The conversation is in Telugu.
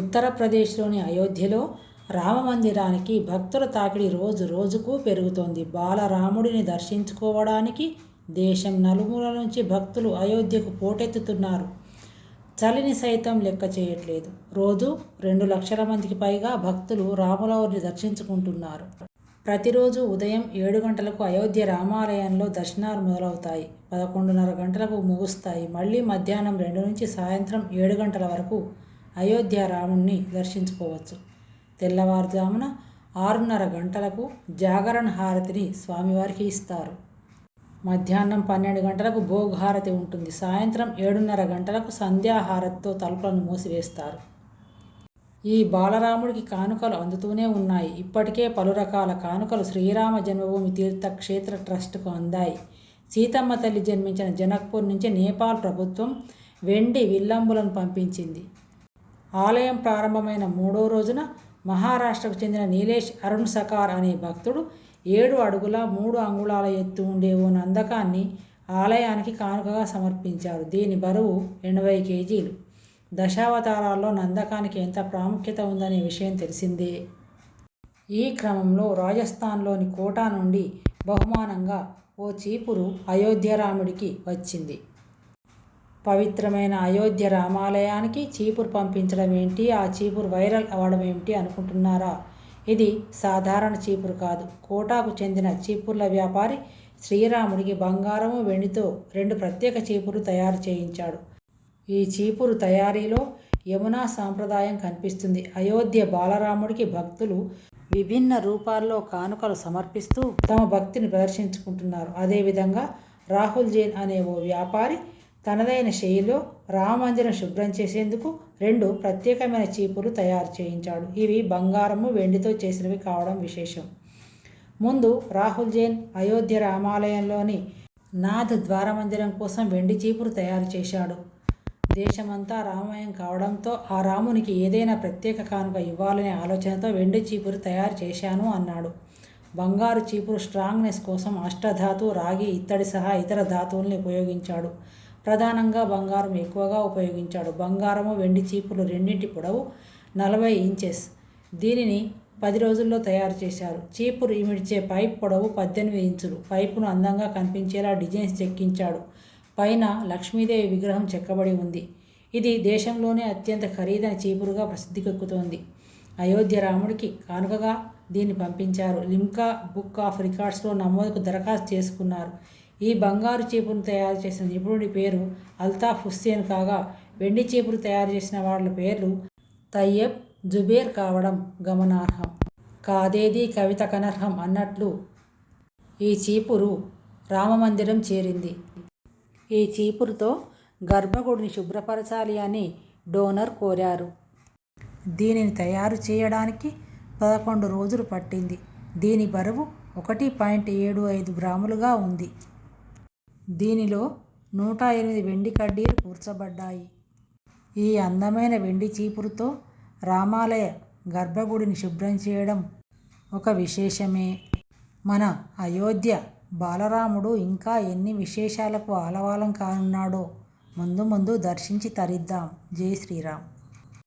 ఉత్తరప్రదేశ్లోని అయోధ్యలో రామమందిరానికి భక్తుల తాకిడి రోజు రోజుకు పెరుగుతోంది. బాలరాముడిని దర్శించుకోవడానికి దేశం నలుమూల నుంచి భక్తులు అయోధ్యకు పోటెత్తుతున్నారు. చలిని సైతం లెక్క చేయట్లేదు. రోజు రెండు లక్షల మందికి పైగా భక్తులు రాములవారిని దర్శించుకుంటున్నారు. ప్రతిరోజు ఉదయం ఏడు గంటలకు అయోధ్య రామాలయంలో దర్శనాలు మొదలవుతాయి. పదకొండున్నర గంటలకు ముగుస్తాయి. మళ్ళీ మధ్యాహ్నం రెండు నుంచి సాయంత్రం ఏడు గంటల వరకు అయోధ్య రాముణ్ణి దర్శించుకోవచ్చు. తెల్లవారుజామున ఆరున్నర గంటలకు జాగరణ హారతిని స్వామివారికి ఇస్తారు. మధ్యాహ్నం పన్నెండు గంటలకు భోగహారతి ఉంటుంది. సాయంత్రం ఏడున్నర గంటలకు సంధ్యాహారతితో తలుపులను మూసివేస్తారు. ఈ బాలరాముడికి కానుకలు అందుతూనే ఉన్నాయి. ఇప్పటికే పలు రకాల కానుకలు శ్రీరామ జన్మభూమి తీర్థక్షేత్ర ట్రస్ట్కు అందాయి. సీతమ్మ తల్లి జన్మించిన జనక్పూర్ నుంచి నేపాల్ ప్రభుత్వం వెండి విల్లంబులను పంపించింది. ఆలయం ప్రారంభమైన మూడో రోజున మహారాష్ట్రకు చెందిన నీలేష్ అరుణ్ సకార్ అనే భక్తుడు ఏడు అడుగుల మూడు అంగుళాల ఎత్తు ఉండే ఓ నందకాన్ని ఆలయానికి కానుకగా సమర్పించారు. దీని బరువు ఎనభై కేజీలు. దశావతారాల్లో నందకానికి ఎంత ప్రాముఖ్యత ఉందనే విషయం తెలిసిందే. ఈ క్రమంలో రాజస్థాన్లోని కోటా నుండి బహుమానంగా ఓ చీపురు అయోధ్యరాముడికి వచ్చింది. పవిత్రమైన అయోధ్య రామాలయానికి చీపురు పంపించడం ఏంటి? ఆ చీపురు వైరల్ అవ్వడం ఏమిటి అనుకుంటున్నారా? ఇది సాధారణ చీపురు కాదు. కోటాకు చెందిన చీపుర్ల వ్యాపారి శ్రీరాముడికి బంగారము వెండితో రెండు ప్రత్యేక చీపురు తయారు చేయించాడు. ఈ చీపురు తయారీలో యమునా సాంప్రదాయం కనిపిస్తుంది. అయోధ్య బాలరాముడికి భక్తులు విభిన్న రూపాల్లో కానుకలు సమర్పిస్తూ తమ భక్తిని ప్రదర్శించుకుంటున్నారు. అదేవిధంగా రాహుల్ జైన్ అనే ఓ వ్యాపారి తనదైన శైలిలో రామమందిరం శుభ్రం చేసేందుకు రెండు ప్రత్యేకమైన చీపులు తయారు చేయించాడు. ఇవి బంగారము వెండితో చేసినవి కావడం విశేషం. ముందు రాహుల్ జైన్ అయోధ్య రామాలయంలోని నాథ్ ద్వారమందిరం కోసం వెండి చీపురు తయారు చేశాడు. దేశమంతా రామాయం కావడంతో ఆ రామునికి ఏదైనా ప్రత్యేక కానుక ఇవ్వాలనే ఆలోచనతో వెండి చీపురు తయారు చేశాను అన్నాడు. బంగారు చీపురు స్ట్రాంగ్నెస్ కోసం అష్టధాతు రాగి ఇత్తడి సహా ఇతర ధాతువుల్ని ఉపయోగించాడు. ప్రధానంగా బంగారం ఎక్కువగా ఉపయోగించాడు. బంగారము వెండి చీపులు రెండింటి పొడవు నలభై ఇంచెస్. దీనిని పది రోజుల్లో తయారు చేశారు. చీపురు ఇమిడ్చే పైప్ పొడవు పద్దెనిమిది ఇంచులు. పైపును అందంగా కనిపించేలా డిజైన్స్ చెక్కించాడు. పైన లక్ష్మీదేవి విగ్రహం చెక్కబడి ఉంది. ఇది దేశంలోనే అత్యంత ఖరీదైన చీపురుగా ప్రసిద్ధికెక్కుతోంది. అయోధ్య రాముడికి కానుకగా దీన్ని పంపించారు. లిమ్కా బుక్ ఆఫ్ రికార్డ్స్లో నమోదుకు దరఖాస్తు చేసుకున్నారు. ఈ బంగారు చీపును తయారు చేసిన నిపుణుడి పేరు అల్తాఫ్ హుస్సేన్ కాగా వెండి చీపురు తయారు చేసిన వాళ్ళ పేర్లు తయ్యబ్ జుబేర్ కావడం గమనార్హం. కాదేది కవిత కనర్హం అన్నట్లు ఈ చీపురు రామమందిరం చేరింది. ఈ చీపురుతో గర్భగుడిని శుభ్రపరచాలి అని డోనర్ కోరారు. దీనిని తయారు చేయడానికి పదకొండు రోజులు పట్టింది. దీని బరువు ఒకటి పాయింట్ ఏడు ఐదు గ్రాములుగా ఉంది. దీనిలో నూట ఎనిమిది వెండి కడ్డీలు కూర్చబడ్డాయి. ఈ అందమైన వెండి చీపురుతో రామాలయ గర్భగుడిని శుభ్రం చేయడం ఒక విశేషమే. మన అయోధ్య బాలరాముడు ఇంకా ఎన్ని విశేషాలకు ఆలవాలం కానున్నాడో ముందు ముందు దర్శించి తరిద్దాం. జై శ్రీరామ్.